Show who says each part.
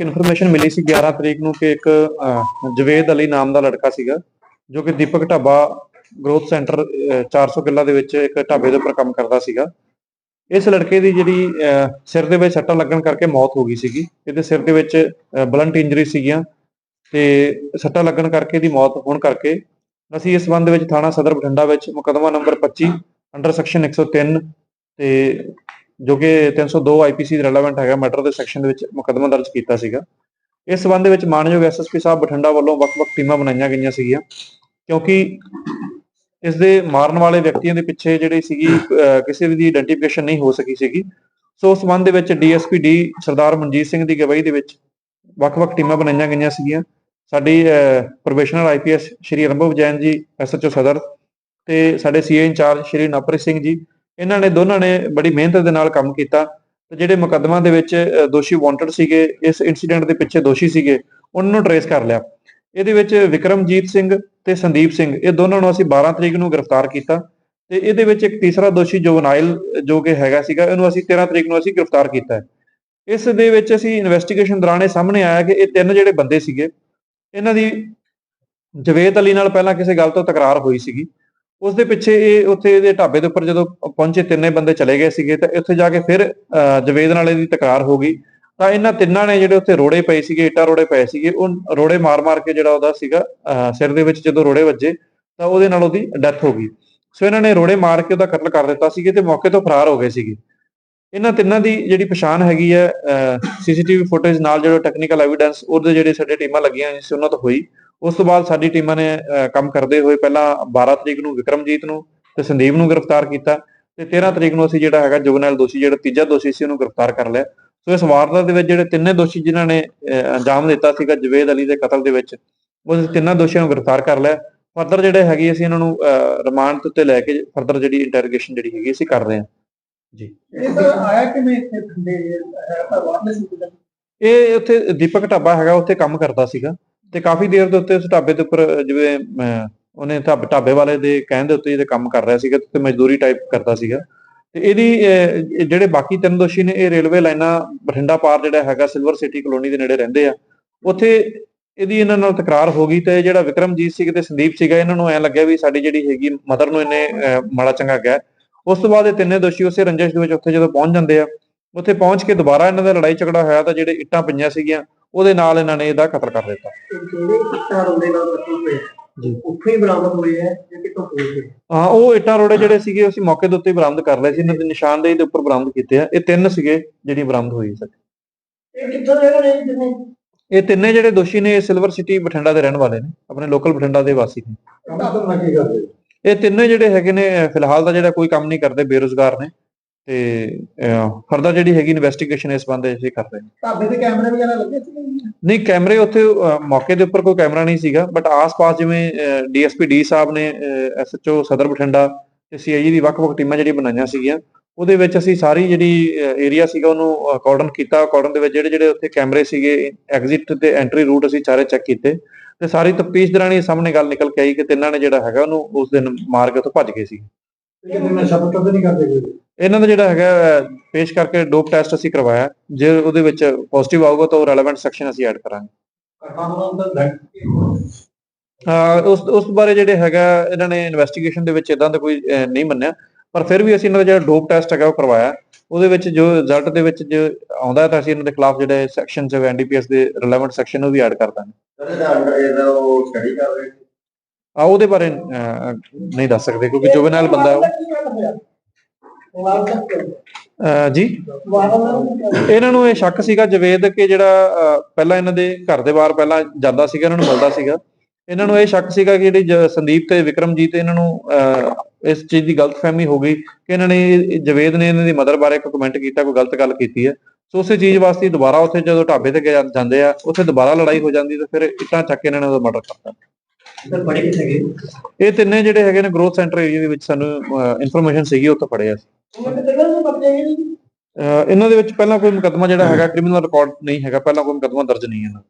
Speaker 1: Information ਮਿਲੀ ਸੀ 11 ਤਰੀਕ ਨੂੰ ਕਿ ਇੱਕ ਜਵੇਦ ਅਲੀ ਨਾਮ ਦਾ ਲੜਕਾ ਸੀਗਾ, ਜੋ ਕਿ ਦੀਪਕ ਢਾਬਾ ਗਰੋਥ ਸੈਂਟਰ 400 ਕਿੱਲਾ ਦੇ ਵਿੱਚ ਇੱਕ ਢਾਬੇ ਦੇ ਉੱਪਰ ਕੰਮ ਕਰਦਾ ਸੀਗਾ। ਇਸ ਲੜਕੇ ਦੀ ਜਿਹੜੀ ਸਿਰ ਦੇ ਵਿੱਚ ਸੱਟਾਂ ਲੱਗਣ ਕਰਕੇ ਮੌਤ ਹੋ ਗਈ ਸੀਗੀ। ਇਹਦੇ ਸਿਰ ਦੇ ਵਿੱਚ ਬਲੰਟ ਇੰਜਰੀ ਸੀਗੀਆਂ ਤੇ ਸੱਟਾਂ ਲੱਗਣ ਕਰਕੇ ਦੀ ਮੌਤ ਹੋਣ ਕਰਕੇ ਅਸੀਂ ਇਸ ਸੰਬੰਧ ਵਿੱਚ ਥਾਣਾ ਸਦਰ ਬਠਿੰਡਾ ਵਿੱਚ ਮੁਕੱਦਮਾ ਨੰਬਰ 25 ਅੰਡਰ ਸੈਕਸ਼ਨ 103 ਤੇ ਜੋ ਕਿ 302 ਆਈਪੀਸੀ ਰੈਲੇਵੈਂਟ ਹੈਗਾ ਮਰਡਰ ਦੇ ਸੈਕਸ਼ਨ ਦੇ ਵਿੱਚ ਮੁਕੱਦਮਾ ਦਰਜ ਕੀਤਾ ਸੀਗਾ। ਇਸ ਸੰਬੰਧ ਦੇ ਵਿੱਚ ਮਾਨਯੋਗ ਐਸਐਸਪੀ ਸਾਹਿਬ ਬਠਿੰਡਾ ਵੱਲੋਂ ਵੱਖ-ਵੱਖ ਟੀਮਾਂ ਬਣਾਈਆਂ ਗਈਆਂ ਸੀਗੀਆਂ, ਕਿਉਂਕਿ ਇਸ ਦੇ ਮਾਰਨ ਵਾਲੇ ਵਿਅਕਤੀਆਂ ਦੇ ਪਿੱਛੇ ਜਿਹੜੀ ਸੀਗੀ ਕਿਸੇ ਵੀ ਦੀ ਆਇਡੈਂਟੀਫਿਕੇਸ਼ਨ ਨਹੀਂ ਹੋ ਸਕੀ ਸੀਗੀ। ਸੋ ਉਸ ਸੰਬੰਧ ਦੇ ਵਿੱਚ ਡੀਐਸਪੀ ਡੀ ਸਰਦਾਰ ਮਨਜੀਤ ਸਿੰਘ ਦੀ ਗਵਾਹੀ ਦੇ ਵਿੱਚ ਵੱਖ-ਵੱਖ ਟੀਮਾਂ ਬਣਾਈਆਂ ਗਈਆਂ ਸੀਗੀਆਂ। ਸਾਡੀ professional IPS Shri Anubhav Jain ji SHO Sadar ਤੇ ਸਾਡੇ ਸੀਏ ਇੰਚਾਰਜ ਸ਼੍ਰੀ ਨਵਪ੍ਰੀਤ ਸਿੰਘ ਜੀ ਇਹਨਾਂ ਨੇ ਦੋਨਾਂ ਨੇ ਬੜੀ ਮਿਹਨਤ ਦੇ ਨਾਲ ਕੰਮ ਕੀਤਾ। ਤੇ ਜਿਹੜੇ ਮੁਕੱਦਮਾ ਦੇ ਵਿੱਚ ਦੋਸ਼ੀ ਵਾਂਟਡ ਸੀਗੇ, ਇਸ ਇਨਸੀਡੈਂਟ ਦੇ ਪਿੱਛੇ ਦੋਸ਼ੀ ਸੀਗੇ, ਉਹਨਾਂ ਨੂੰ ਟਰੇਸ ਕਰ ਲਿਆ। ਇਹਦੇ ਵਿੱਚ ਵਿਕਰਮਜੀਤ ਸਿੰਘ ਤੇ ਸੰਦੀਪ ਸਿੰਘ, ਇਹ ਦੋਨਾਂ ਨੂੰ ਅਸੀਂ 12 ਤਰੀਕ ਨੂੰ ਗ੍ਰਿਫਤਾਰ ਕੀਤਾ। ਤੇ ਇਹਦੇ ਵਿੱਚ ਇੱਕ ਤੀਸਰਾ ਦੋਸ਼ੀ ਜੋਵਨਾਈਲ ਜੋ ਕਿ ਹੈਗਾ ਸੀਗਾ, ਇਹਨੂੰ ਅਸੀਂ 13 ਤਰੀਕ ਨੂੰ ਅਸੀਂ ਗ੍ਰਿਫਤਾਰ ਕੀਤਾ ਇਸ ਦੇ ਵਿੱਚ ਅਸੀਂ ਇਨਵੈਸਟੀਗੇਸ਼ਨ ਦੌਰਾਨ ਇਹ ਸਾਹਮਣੇ ਆਇਆ ਕਿ ਇਹ ਤਿੰਨ ਜਿਹੜੇ ਬੰਦੇ ਸੀਗੇ, ਇਹਨਾਂ ਦੀ ਜਵੇਦ ਅਲੀ ਨਾਲ ਪਹਿਲਾਂ ਕਿਸੇ ਗੱਲ ਤੋਂ ਤਕਰਾਰ ਹੋਈ ਸੀਗੀ। ਉਸ ਦੇ ਪਿੱਛੇ ਇਹ ਉੱਥੇ ਇਹਦੇ ਢਾਬੇ ਦੇ ਉੱਪਰ ਜਦੋਂ ਪਹੁੰਚੇ ਤਿੰਨੇ ਬੰਦੇ ਚਲੇ ਗਏ ਸੀਗੇ ਤਾਂ ਉੱਥੇ ਜਾ ਕੇ ਫਿਰ ਅਹ, ਜਵੇਦ ਨਾਲ ਇਹਦੀ ਤਕਰਾਰ ਹੋ ਗਈ। ਤਾਂ ਇਹਨਾਂ ਤਿੰਨਾਂ ਨੇ ਜਿਹੜੇ ਉੱਥੇ ਰੋੜੇ ਪਏ ਸੀਗੇ ਇੱਟਾਂ ਰੋੜੇ ਪਏ ਸੀਗੇ ਉਹ ਰੋੜੇ ਮਾਰ-ਮਾਰ ਕੇ ਜਿਹੜਾ ਉਹਦਾ ਸੀਗਾ ਅਹ, ਸਿਰ ਦੇ ਵਿੱਚ ਜਦੋਂ ਰੋੜੇ ਵੱਜੇ ਤਾਂ ਉਹਦੇ ਨਾਲ ਉਹਦੀ ਡੈਥ ਹੋ ਗਈ। ਸੋ ਇਹਨਾਂ ਨੇ ਰੋੜੇ ਮਾਰ ਕੇ ਉਹਦਾ ਕਤਲ ਕਰ ਦਿੱਤਾ ਸੀਗੇ ਤੇ ਮੌਕੇ ਤੋਂ ਫਰਾਰ ਹੋ ਗਏ ਸੀਗੇ। ਇਹਨਾਂ ਤਿੰਨਾਂ ਦੀ ਜਿਹੜੀ ਪਛਾਣ ਹੈਗੀ ਹੈ ਸੀਸੀਟੀਵੀ ਫੁਟੇਜ ਨਾਲ ਜਿਹੜਾ ਟੈਕਨੀਕਲ ਐਵੀਡੈਂਸ ਉਹਦੇ ਜਿਹੜੇ ਸਾਡੇ ਟੀਮਾਂ ਲੱਗੀਆਂ ਹੋਈਆਂ ਸੀ ਉਹਨਾਂ ਤੋਂ ਹੋਈ। ਉਸ ਤੋਂ ਬਾਅਦ ਸਾਡੀ ਟੀਮਾਂ ਨੇ ਕੰਮ ਕਰਦੇ ਹੋਏ ਪਹਿਲਾਂ 12 ਤਰੀਕ ਨੂੰ ਵਿਕਰਮਜੀਤ ਨੂੰ ਤੇ ਸੰਦੀਪ ਨੂੰ ਗ੍ਰਿਫਤਾਰ ਕੀਤਾ ਤੇ 13 ਤਰੀਕ ਨੂੰ ਅਸੀਂ ਜਿਹੜਾ ਹੈਗਾ ਜੁਗਨੈਲ ਦੋਸ਼ੀ ਜਿਹੜਾ ਤੀਜਾ ਦੋਸ਼ੀ ਸੀ ਉਹਨੂੰ ਗ੍ਰਿਫਤਾਰ ਕਰ ਲਿਆ। ਸੋ ਇਸ ਵਾਰਦਾਤ ਦੇ ਵਿੱਚ ਜਿਹੜੇ ਤਿੰਨੇ ਦੋਸ਼ੀ ਜਿਨ੍ਹਾਂ ਨੇ ਅੰਜਾਮ ਦਿੱਤਾ ਸੀਗਾ ਜਵੇਦ ਅਲੀ ਦੇ ਕਤਲ ਦੇ ਵਿੱਚ ਉਹ ਤਿੰਨਾਂ ਦੋਸ਼ੀਆਂ ਨੂੰ ਗ੍ਰਿਫਤਾਰ ਕਰ ਲਿਆ। ਫਰਦਰ ਜਿਹੜੇ ਹੈਗੇ ਅਸੀਂ ਇਹਨਾਂ ਨੂੰ ਰਿਮਾਂਡ ਉੱਤੇ ਲੈ ਕੇ ਫਰਦਰ ਜਿਹੜੀ ਇੰਟਰੋਗੇਸ਼ਨ ਜਿਹੜੀ ਹੈਗੀ ਅਸੀਂ ਕਰ ਰਹੇ ਹਾਂ। ਜੀ।
Speaker 2: ਇਹ ਤਾਂ ਆਇਆ ਕਿਵੇਂ ਇੱਥੇ ਥੱਲੇ ਹੈ ਤਾਂ ਵਾਰਨੈਸ
Speaker 1: ਇਹ ਉੱਥੇ ਦੀਪਕ ਢਾਬਾ ਹੈਗਾ ਉੱਥੇ ਕੰਮ ਕਰਦਾ ਸੀਗਾ। ਤੇ ਕਾਫੀ ਦੇਰ ਦੇ ਉੱਤੇ ਉਸ ਢਾਬੇ ਦੇ ਉੱਪਰ ਜਿਵੇਂ ਅਹ, ਉਹਨੇ ਢਾਬ- ਢਾਬੇ ਵਾਲੇ ਦੇ ਕਹਿਣ ਦੇ ਉੱਤੇ ਇਹਦੇ ਕੰਮ ਕਰ ਰਿਹਾ ਸੀਗਾ ਤੇ ਮਜ਼ਦੂਰੀ ਟਾਈਪ ਕਰਦਾ ਸੀਗਾ। ਤੇ ਇਹਦੀ ਜਿਹੜੇ ਬਾਕੀ ਤਿੰਨ ਦੋਸ਼ੀ ਨੇ ਇਹ ਰੇਲਵੇ ਲਾਈਨਾਂ ਬਠਿੰਡਾ ਪਾਰ ਜਿਹੜਾ ਹੈਗਾ ਸਿਲਵਰ ਸਿਟੀ ਕਲੋਨੀ ਦੇ ਨੇੜੇ ਰਹਿੰਦੇ ਆ। ਉੱਥੇ ਇਹਦੀ ਇਹਨਾਂ ਨਾਲ ਤਕਰਾਰ ਹੋ ਗਈ ਤੇ ਜਿਹੜਾ ਵਿਕਰਮਜੀਤ ਸਿੰਘ ਤੇ ਸੰਦੀਪ ਸੀਗਾ ਇਹਨਾਂ ਨੂੰ ਐ ਲੱਗਿਆ ਵੀ ਸਾਡੀ ਜਿਹੜੀ ਹੈਗੀ ਮਦਰ ਨੂੰ ਇਹਨੇ ਮਾੜਾ ਚੰਗਾ ਕਿਹਾ। ਉਸ ਤੋਂ ਬਾਅਦ ਇਹ ਤਿੰਨੇ ਦੋਸ਼ੀ ਉਸੇ ਰੰਜਸ਼ ਦੇ ਵਿੱਚ ਉੱਥੇ ਜਦੋਂ ਪਹੁੰਚ ਜਾਂਦੇ ਆ ਉੱਥੇ ਪਹੁੰਚ ਕੇ ਦੁਬਾਰਾ ਇਹਨਾਂ ਦਾ ਲੜਾਈ ਝਗੜਾ ਹੋਇਆ ਤਾਂ ਜਿਹੜੇ ਇੱਟਾਂ ਪਈਆਂ ਸੀਗੀਆਂ ਉਹਦੇ ਨਾਲ ਇਹਨਾਂ ਨੇ ਇਹਦਾ ਕਤਲ ਕਰ ਦਿੱਤਾ।
Speaker 2: ਜਿਹੜੇ ਨਾਲ
Speaker 1: ਜੀ।
Speaker 2: ਉੱਥੇ ਹੀ ਬਰਾਮਦ ਹੋਏ ਹੈ ਜਾਂ ਕਿਤੋਂ ਹੋਏ ਹੈ
Speaker 1: ਹਾਂ ਉਹ ਇੱਟਾਂ ਰੋੜੇ ਜਿਹੜੇ ਸੀਗੇ ਅਸੀਂ ਮੌਕੇ ਦੇ ਉੱਤੇ ਹੀ ਬਰਾਮਦ ਕਰ ਲਏ ਸੀ। ਇਹਨਾਂ ਦੀ ਨਿਸ਼ਾਨਦੇਹੀ ਦੇ ਉੱਪਰ ਬਰਾਮਦ ਕੀਤੇ ਆ। ਇਹ ਤਿੰਨ ਸੀਗੇ ਜਿਹੜੀ ਬਰਾਮਦ ਹੋਈ ਸਰ
Speaker 2: ਇਹ ਕਿੱਥੋਂ ਦੇ ਰਹੇ ਜਿੰਨੇ
Speaker 1: ਇਹ ਤਿੰਨੇ ਜਿਹੜੇ ਦੋਸ਼ੀ ਨੇ ਇਹ ਸਿਲਵਰ ਸਿਟੀ ਬਠਿੰਡਾ ਦੇ ਰਹਿਣ ਵਾਲੇ ਨੇ। ਆਪਣੇ ਲੋਕਲ ਬਠਿੰਡਾ ਦੇ ਵਾਸੀ ਨੇ।
Speaker 2: ਕੰਮ ਕਰਨਾ ਕੀ ਕਰਦੇ
Speaker 1: ਇਹ ਤਿੰਨੇ ਜਿਹੜੇ ਹੈਗੇ ਨੇ ਅਹ, ਫਿਲਹਾਲ ਤਾਂ ਜਿਹੜਾ ਕੋਈ ਕੰਮ ਨਹੀਂ ਕਰਦੇ ਬੇਰੁਜ਼ਗਾਰ ਨੇ। ਤੇ ਫਰਦਰ ਜਿਹੜੀ ਹੈਗੀ ਇਨਵੈਸਟੀਗੇਸ਼ਨ ਇਸ ਬੰਦੇ ਅਸੀਂ ਕਰ ਰਹੇ ਨੇ।
Speaker 2: ਢਾਬੇ ਤੇ ਕੈਮਰੇ ਵਗੈਰਾ ਲੱਗੇ ਸੀ
Speaker 1: ਨਹੀਂ? ਕੈਮਰੇ ਉੱਥੇ ਮੌਕੇ ਦੇ ਉੱਪਰ ਕੋਈ ਕੈਮਰਾ ਨਹੀਂ ਸੀਗਾ ਬਟ ਆਸ-ਪਾਸ ਜਿਵੇਂ ਡੀਐਸਪੀ ਡੀ ਸਾਹਿਬ ਨੇ ਐਸਐਚਓ ਸਦਰ ਬਠਿੰਡਾ ਤੇ ਸੀਆਈਏ ਦੀ ਵੱਖ-ਵੱਖ ਟੀਮਾਂ ਜਿਹੜੀ ਬਣਾਈਆਂ ਸੀਗੀਆਂ ਉਹਦੇ ਵਿੱਚ ਅਸੀਂ ਸਾਰੀ ਜਿਹੜੀ ਏਰੀਆ ਸੀਗਾ ਉਹਨੂੰ ਕਾਰਡਨ ਕੀਤਾ ਕਾਰਡਨ ਦੇ ਵਿੱਚ ਜਿਹੜੇ ਜਿਹੜੇ ਉੱਥੇ ਕੈਮਰੇ ਸੀਗੇ ਐਗਜ਼ਿਟ ਤੇ ਐਂਟਰੀ ਰੂਟ ਅਸੀਂ ਸਾਰੇ ਚੈੱਕ ਕੀਤੇ ਤੇ ਸਾਰੀ ਤਫਤੀਸ਼ ਦੌਰਾਨ ਇਹ ਸਾਹਮਣੇ ਗੱਲ ਨਿਕਲ ਕੇ ਆਈ ਕਿ ਤਿੰਨਾਂ ਨੇ ਜਿਹੜਾ ਹੈਗਾ ਉਹਨੂੰ ਉਸ ਦਿਨ ਮਾਰ ਕੇ ਉੱਥੋਂ ਭੱਜ ਗਏ ਸੀ
Speaker 2: ਕਿਤੇ ਨਸ਼ਾ ਪੱਤਾ ਤਾਂ ਨਹੀਂ ਕਰਦੇ ਕੋਈ।
Speaker 1: ਇਹਨਾਂ ਦਾ ਜਿਹੜਾ ਹੈਗਾ ਪੇਸ਼ ਕਰਕੇ ਡੋਪ ਟੈਸਟ ਅਸੀਂ ਕਰਵਾਇਆ। ਜੇ ਉਹਦੇ ਵਿੱਚ ਪੋਜ਼ਿਟਿਵ ਆਊਗਾ ਤਾਂ ਉਹ ਰੈਲੇਵੈਂਟ ਸੈਕਸ਼ਨ ਅਸੀਂ ਐਡ ਕਰਾਂਗੇ। ਉਸ ਉਸ ਬਾਰੇ ਜਿਹੜੇ ਹੈਗਾ ਇਹਨਾਂ ਨੇ ਇਨਵੈਸਟੀਗੇਸ਼ਨ ਦੇ ਵਿੱਚ ਇਦਾਂ ਦਾ ਕੋਈ ਨਹੀਂ ਮੰਨਿਆ। ਪਰ ਫਿਰ ਵੀ ਅਸੀਂ ਇਹਨਾਂ ਦਾ ਜਿਹੜਾ ਡੋਪ ਟੈਸਟ ਹੈਗਾ ਉਹ ਕਰਵਾਇਆ। ਉਹਦੇ ਵਿੱਚ ਜੋ ਰਿਜ਼ਲਟ ਦੇ ਵਿੱਚ ਜੋ ਆਉਂਦਾ ਤਾਂ ਅਸੀਂ ਇਹਨਾਂ ਦੇ ਖਿਲਾਫ ਜਿਹੜੇ ਸੈਕਸ਼ਨ ਚ ਐਨਡੀਪੀਐਸ ਦੇ ਰਿਲੇਵੈਂਟ ਸੈਕਸ਼ਨ ਉਹ ਵੀ ਐਡ ਕਰ ਦਾਂਗੇ।
Speaker 3: ਸਰ ਇਹਦਾ ਅੰਡਰ ਇਹਦਾ ਉਹ ਸਟੱਡੀ ਕਰ ਰਹੇ
Speaker 1: ਆ ਉਹਦੇ ਬਾਰੇ ਨਹੀਂ ਦੱਸ ਸਕਦੇ ਕਿਉਂਕਿ ਜੁਵੈਨਲ ਬੰਦਾ ਹੈ ਉਹ। ਜੀ? ਇਹਨਾਂ ਨੂੰ ਇਹ ਸ਼ੱਕ ਸੀਗਾ ਜਵੇਦ ਕਿ ਜਿਹੜਾ ਪਹਿਲਾਂ ਇਹਨਾਂ ਦੇ ਘਰ ਦੇ ਬਾਹਰ ਪਹਿਲਾਂ ਜਾਂਦਾ ਸੀਗਾ ਇਹਨਾਂ ਨੂੰ ਮਿਲਦਾ ਸੀਗਾ। ਇਹਨਾਂ ਨੂੰ ਇਹ ਸ਼ੱਕ ਸੀਗਾ ਕਿ ਜਿਹੜੀ ਸੰਦੀਪ ਤੇ ਵਿਕਰਮਜੀਤ ਇਹਨਾਂ ਨੂੰ ਇਸ ਚੀਜ਼ ਦੀ ਗਲਤਫਹਿਮੀ ਹੋ ਗਈ ਕਿ ਇਹਨਾਂ ਨੇ ਜਵੇਦ ਨੇ ਇਹਨਾਂ ਦੀ ਮਦਰ ਬਾਰੇ ਕੋਈ ਕਮੈਂਟ ਕੀਤਾ ਕੋਈ ਗਲਤ ਗੱਲ ਕੀਤੀ ਹੈ। ਸੋ ਉਸੇ ਚੀਜ਼ ਵਾਸਤੇ ਦੁਬਾਰਾ ਉੱਥੇ ਜਦੋਂ ਢਾਬੇ ਤੇ ਜਾਂਦੇ ਆ ਉੱਥੇ ਦੁਬਾਰਾ ਲੜਾਈ ਹੋ ਜਾਂਦੀ ਤੇ ਫਿਰ ਇੱਟਾਂ ਚੱਕ ਕੇ ਇਹਨਾਂ ਨੇ ਉਹਦਾ ਮਰਡਰ ਕਰਤਾ।
Speaker 2: ਸਰ ਬੜੇ ਕਿੱਥੇ ਗਏ?
Speaker 1: ਇਹ ਤਿੰਨੇ ਜਿਹੜੇ ਹੈਗੇ ਨੇ ਗਰੋਥ ਸੈਂਟਰ ਏਰੀਆ ਦੇ ਵਿੱਚ ਸਾਨੂੰ ਇਨਫੋਰਮੇਸ਼ਨ ਸੀਗੀ ਉੱਥੋਂ ਫੜਿਆ ਸੀ ਅਹ ਇਹਨਾਂ ਦੇ ਵਿੱਚ ਪਹਿਲਾਂ ਕੋਈ ਮੁਕੱਦਮਾ ਜਿਹੜਾ ਹੈਗਾ ਕ੍ਰਿਮੀਨਲ ਰਿਕਾਰਡ ਨਹੀਂ ਹੈਗਾ, ਪਹਿਲਾਂ ਕੋਈ ਮੁਕੱਦਮਾ ਦਰਜ ਨਹੀਂ ਹੈ ਇਹਨਾਂ ਦਾ।